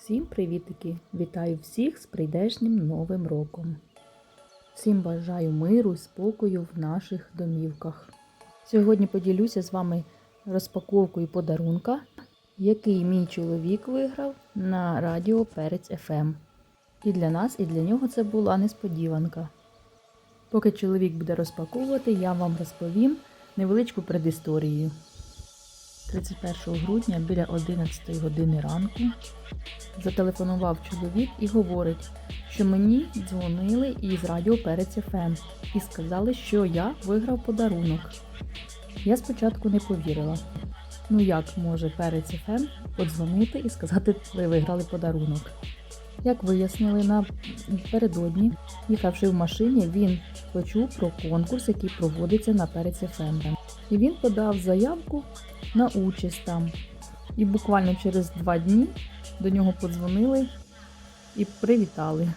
Всім привітики! Вітаю всіх з прийдешнім новим роком. Всім бажаю миру і спокою в наших домівках. Сьогодні поділюся з вами розпаковкою подарунка, який мій чоловік виграв на радіо Перець FM. І для нас, і для нього це була несподіванка. Поки чоловік буде розпаковувати, я вам розповім невеличку предісторію. 31 грудня біля 11 години ранку зателефонував чоловік і говорить, що мені дзвонили із радіо Перець ФМ і сказали, що я виграв подарунок. Я спочатку не повірила. Ну як може Перець ФМ подзвонити і сказати, ви виграли подарунок? Як вияснили напередодні, їхавши в машині, він почув про конкурс, який проводиться на Перець ФМ. І він подав заявку на участь там. І буквально через два дні до нього подзвонили і привітали.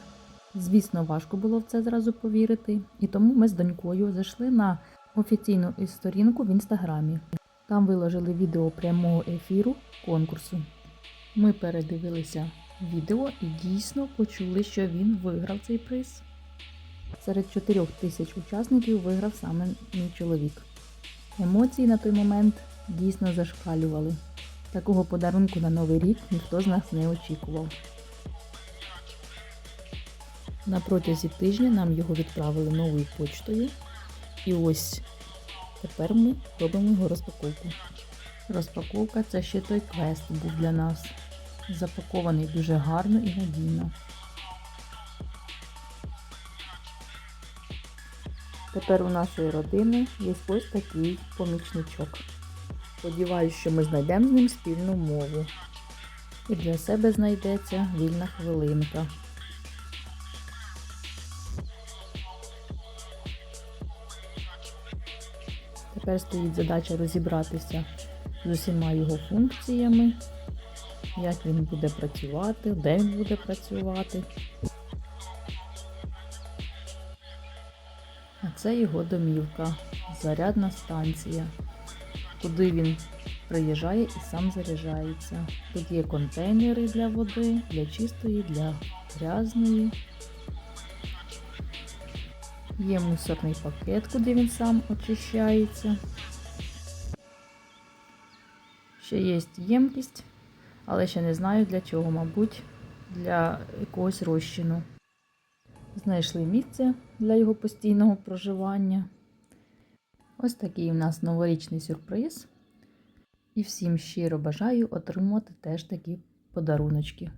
Звісно, важко було в це зразу повірити, і тому ми з донькою зайшли на офіційну сторінку в інстаграмі. Там виложили відео прямого ефіру конкурсу. Ми передивилися відео і дійсно почули, що він виграв цей приз. Серед 4 тисяч учасників виграв саме мій чоловік. Емоції на той момент дійсно зашкалювали. Такого подарунку на Новий рік ніхто з нас не очікував. На протязі тижня нам його відправили новою почтою. І ось тепер ми робимо його розпаковку. Розпаковка це ще той квест був для нас. Запакований дуже гарно і надійно. Тепер у нашої родини є ось такий помічничок. Сподіваюсь, що ми знайдемо з ним спільну мову. І для себе знайдеться вільна хвилинка. Тепер стоїть задача розібратися з усіма його функціями, як він буде працювати, де він буде працювати. Це його домівка, зарядна станція, куди він приїжджає і сам заряджається. Тут є контейнери для води, для чистої, для грязної. Є мусорний пакет, куди він сам очищається. Ще є ємкість, але ще не знаю для чого, мабуть, для якогось розчину. Знайшли місце для його постійного проживання. Ось такий у нас новорічний сюрприз. І всім щиро бажаю отримати теж такі подаруночки.